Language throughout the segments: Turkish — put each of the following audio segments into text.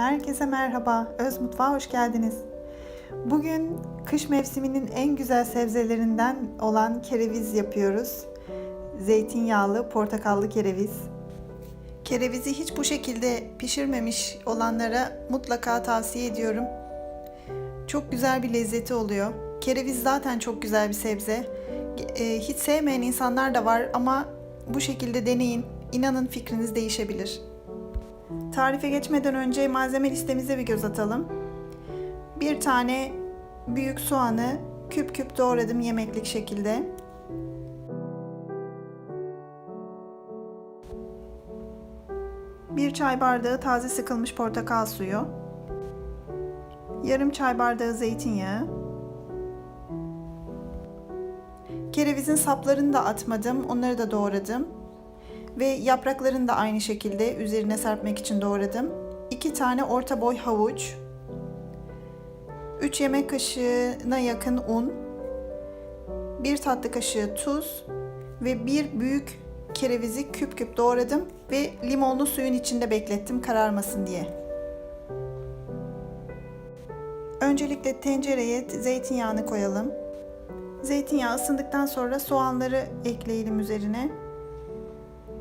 Herkese merhaba. Öz Mutfağa hoş geldiniz. Bugün kış mevsiminin en güzel sebzelerinden olan kereviz yapıyoruz. Zeytinyağlı, portakallı kereviz. Kerevizi hiç bu şekilde pişirmemiş olanlara mutlaka tavsiye ediyorum. Çok güzel bir lezzeti oluyor. Kereviz zaten çok güzel bir sebze. E, hiç sevmeyen insanlar da var ama bu şekilde deneyin. İnanın fikriniz değişebilir. Tarife geçmeden önce malzeme listemize bir göz atalım. Bir tane büyük soğanı küp küp doğradım yemeklik şekilde. Bir çay bardağı taze sıkılmış portakal suyu. Yarım çay bardağı zeytinyağı. Kerevizin saplarını da atmadım, onları da doğradım. Ve yapraklarını da aynı şekilde üzerine serpmek için doğradım. 2 tane orta boy havuç. 3 yemek kaşığına yakın un. 1 tatlı kaşığı tuz ve bir büyük kerevizi küp küp doğradım ve limonlu suyun içinde beklettim kararmasın diye. Öncelikle tencereye zeytinyağını koyalım. Zeytinyağı ısındıktan sonra soğanları ekleyelim üzerine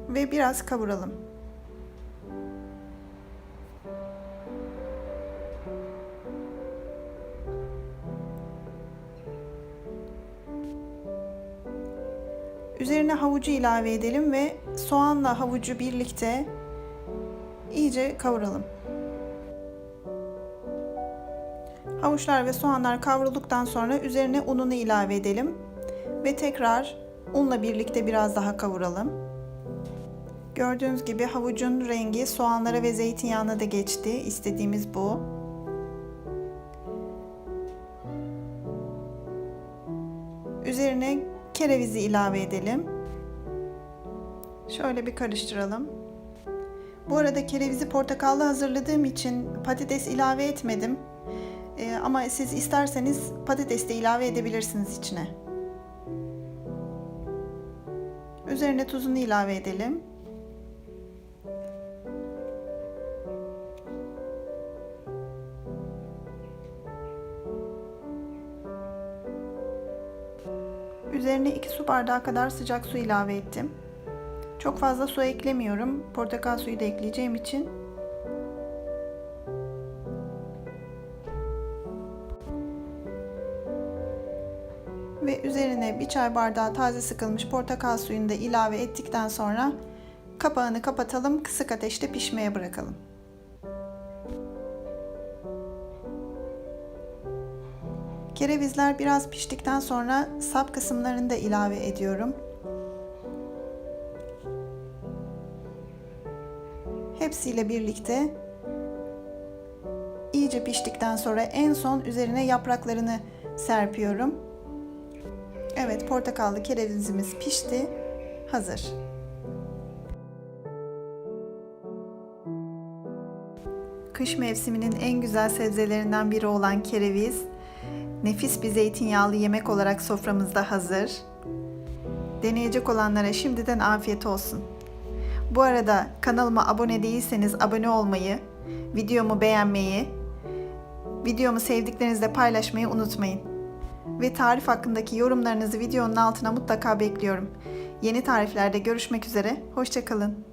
ve biraz kavuralım. Üzerine havucu ilave edelim ve soğanla havucu birlikte iyice kavuralım. Havuçlar ve soğanlar kavrulduktan sonra üzerine ununu ilave edelim ve tekrar unla birlikte biraz daha kavuralım. Gördüğünüz gibi havucun rengi soğanlara ve zeytinyağına da geçti. İstediğimiz bu. Üzerine kerevizi ilave edelim. Şöyle bir karıştıralım. Bu arada kerevizi portakallı hazırladığım için patates ilave etmedim. Ee, ama siz isterseniz patates de ilave edebilirsiniz içine. Üzerine tuzunu ilave edelim. Üzerine 2 su bardağı kadar sıcak su ilave ettim. Çok fazla su eklemiyorum. Portakal suyu da ekleyeceğim için. Ve üzerine bir çay bardağı taze sıkılmış portakal suyunu da ilave ettikten sonra kapağını kapatalım. Kısık ateşte pişmeye bırakalım. Kerevizler biraz piştikten sonra sap kısımlarını da ilave ediyorum. Hepsiyle birlikte iyice piştikten sonra en son üzerine yapraklarını serpiyorum. Evet, portakallı kerevizimiz pişti. Hazır. Kış mevsiminin en güzel sebzelerinden biri olan kereviz nefis bir zeytinyağlı yemek olarak soframızda hazır. Deneyecek olanlara şimdiden afiyet olsun. Bu arada kanalıma abone değilseniz abone olmayı, videomu beğenmeyi, videomu sevdiklerinizle paylaşmayı unutmayın. Ve tarif hakkındaki yorumlarınızı videonun altına mutlaka bekliyorum. Yeni tariflerde görüşmek üzere, hoşçakalın.